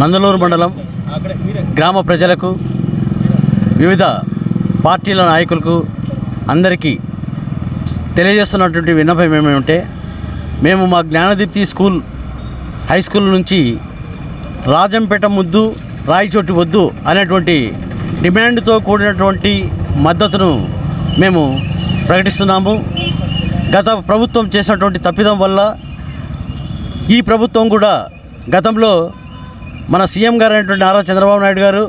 నందలూరు మండలం గ్రామ ప్రజలకు వివిధ పార్టీల నాయకులకు అందరికీ తెలియజేస్తున్నటువంటి విన్నపం ఏమేమంటే మేము మా జ్ఞానదీప్తి స్కూల్ హై స్కూల్ నుంచి రాజంపేట ముద్దు రాయిచోటి వద్దు అనేటువంటి డిమాండ్తో కూడినటువంటి మద్దతును మేము ప్రకటిస్తున్నాము. గత ప్రభుత్వం చేసినటువంటి తప్పిదం వల్ల ఈ ప్రభుత్వం కూడా గతంలో మన సీఎం గారు అయినటువంటి నారా చంద్రబాబు నాయుడు గారు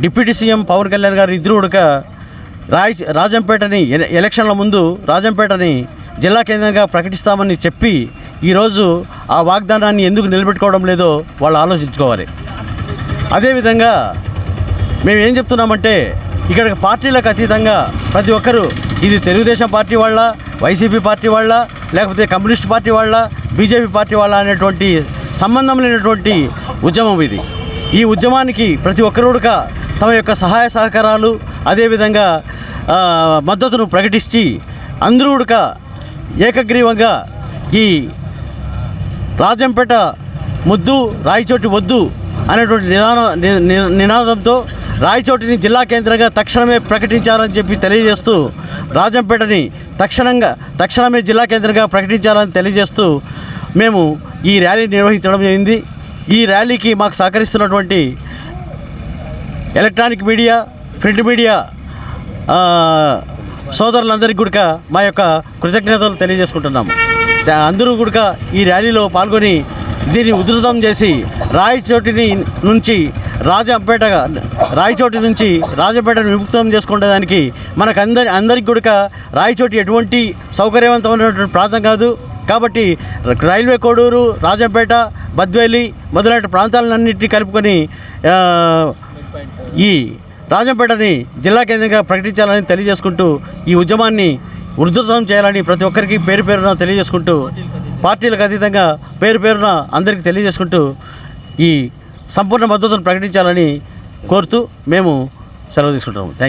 డిప్యూటీ సీఎం పవన్ కళ్యాణ్ గారు ఇద్దరు ఉడక రాయ్ రాజంపేటని ఎలక్షన్ల ముందు రాజంపేటని జిల్లా కేంద్రంగా ప్రకటిస్తామని చెప్పి ఈరోజు ఆ వాగ్దానాన్ని ఎందుకు నిలబెట్టుకోవడం లేదో వాళ్ళు ఆలోచించుకోవాలి. అదేవిధంగా మేము ఏం చెప్తున్నామంటే ఇక్కడ పార్టీలకు అతీతంగా ప్రతి ఒక్కరూ ఇది తెలుగుదేశం పార్టీ వాళ్ళ వైసీపీ పార్టీ వాళ్ళ లేకపోతే కమ్యూనిస్ట్ పార్టీ వాళ్ళ బీజేపీ పార్టీ వాళ్ళ అనేటువంటి సంబంధం లేనటువంటి ఉద్యమం ఇది. ఈ ఉద్యమానికి ప్రతి ఒక్కరుడుక తమ యొక్క సహాయ సహకారాలు అదేవిధంగా మద్దతును ప్రకటించి అందరూ ఏకగ్రీవంగా ఈ రాజంపేట ముద్దు రాయచోటి వద్దు అనేటువంటి నిదానం నినాదంతో రాయచోటిని జిల్లా కేంద్రంగా తక్షణమే ప్రకటించాలని చెప్పి తెలియజేస్తూ రాజంపేటని తక్షణంగా తక్షణమే జిల్లా కేంద్రంగా ప్రకటించాలని తెలియజేస్తూ మేము ఈ ర్యాలీ నిర్వహించడం జరిగింది. ఈ ర్యాలీకి మాకు సహకరిస్తున్నటువంటి ఎలక్ట్రానిక్ మీడియా ప్రింట్ మీడియా సోదరులందరికీ కూడా మా యొక్క కృతజ్ఞతలు తెలియజేసుకుంటున్నాము. అందరూ కూడా ఈ ర్యాలీలో పాల్గొని దీన్ని ఉధృతం చేసి రాయచోటిని నుంచి రాజంపేట రాయచోటి నుంచి రాజంపేటను విముక్తం చేసుకునేదానికి మనకు అందరి అందరికి కూడా రాయచోటి ఎటువంటి సౌకర్యవంతమైనటువంటి ప్రాంతం కాదు. కాబట్టి రైల్వే కోడూరు రాజంపేట బద్వేలి మొదలైన ప్రాంతాలన్నింటినీ కలుపుకొని ఈ రాజంపేటని జిల్లా కేంద్రంగా ప్రకటించాలని తెలియజేసుకుంటూ ఈ ఉద్యమాన్ని ఉధృతం చేయాలని ప్రతి ఒక్కరికి పేరు పేరున తెలియజేసుకుంటూ పార్టీలకు అతీతంగా పేరు పేరున అందరికీ తెలియజేసుకుంటూ ఈ సంపూర్ణ మద్దతును ప్రకటించాలని కోరుతూ మేము సెలవు తీసుకుంటాము థ్యాంక్ యూ